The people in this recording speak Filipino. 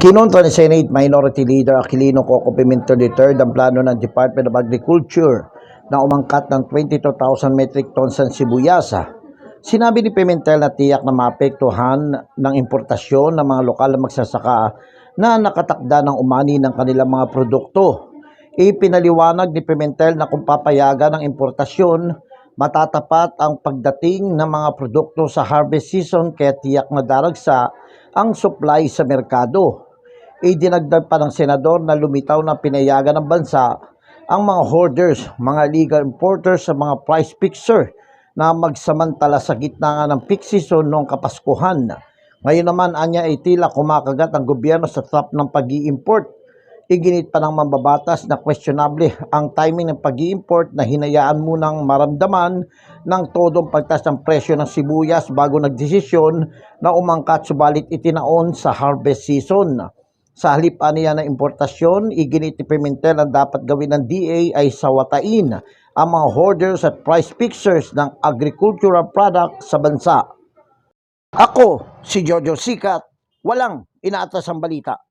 Kinontra ni Senate Minority Leader Aquilino Coco Pimentel III ang plano ng Department of Agriculture na umangkat ng 22,000 metric tons ng sibuyasa. Sinabi ni Pimentel na tiyak na maapektuhan ng importasyon ng mga lokal na magsasaka na nakatakda ng umani ng kanilang mga produkto. Ipinaliwanag ni Pimentel na kung papayagan ng importasyon, matatapat ang pagdating ng mga produkto sa harvest season kaya tiyak na daragsa ang supply sa merkado. Idinagdag pa ng senador na lumitaw na pinayagan ng bansa ang mga hoarders, mga legal importers sa mga price fixer na magsamantala sa gitna nga ng peak season noong Kapaskuhan. Ngayon naman, anya ay tila kumakagat ang gobyerno sa trap ng pag import Iginit pa ng mambabatas na questionable ang timing ng pag import na hinayaan munang maramdaman ng todong pagtas ng presyo ng sibuyas bago nagdesisyon na umangkat subalit itinaon sa harvest season. Sa halip niya ng importasyon, iginit ni Pimentel ang dapat gawin ng DA ay sawatain ang mga hoarders at price fixers ng agricultural product sa bansa. Ako, si Jojo Sikat, walang inaatas ang balita.